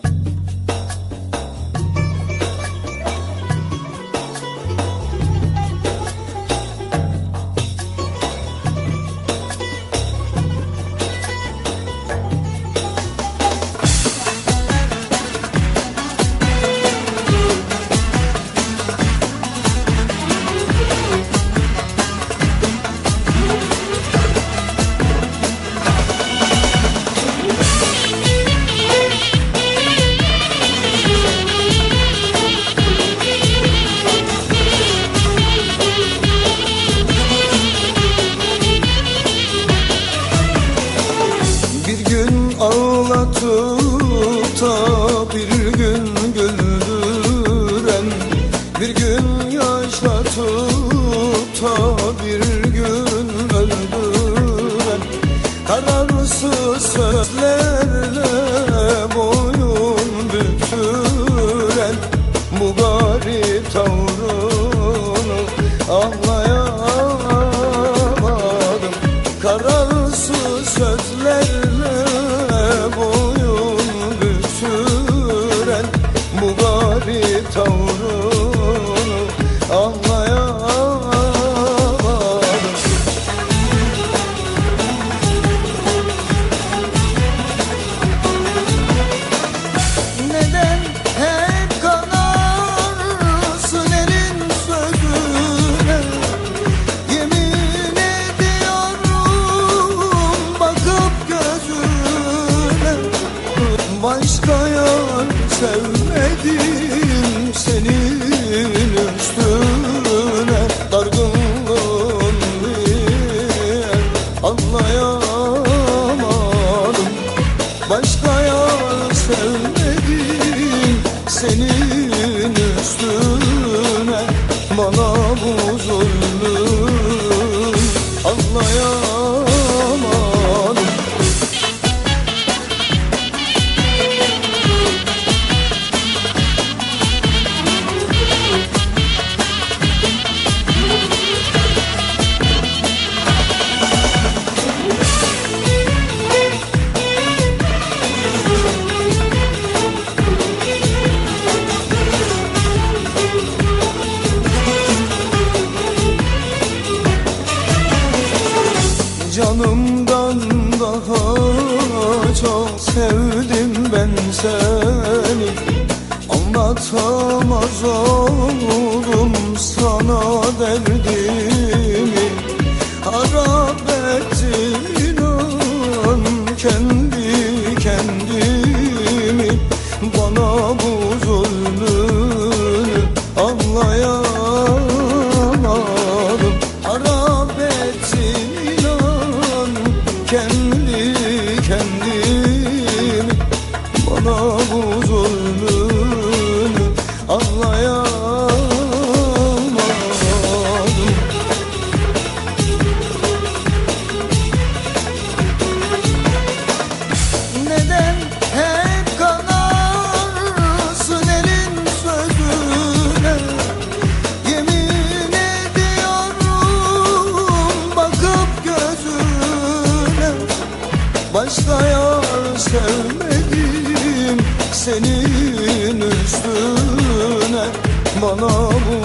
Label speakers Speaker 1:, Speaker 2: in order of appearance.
Speaker 1: Thank you. Sözlerle boyun büktüren Bu garip tavrını anlayamadım. Kararsız sözlerle boyun büktüren Bu garip tavrını anlayamadım Başka yar sevmedim senin üstüne. Dargınlığın diye anlayamadım. Başka yar sevmedim senin üstüne. Bana bu Canımdan daha çok sevdim ben seni. Anlatamaz oldum sana derdimi Başka yar sevmedim senin üstüne. Bana bu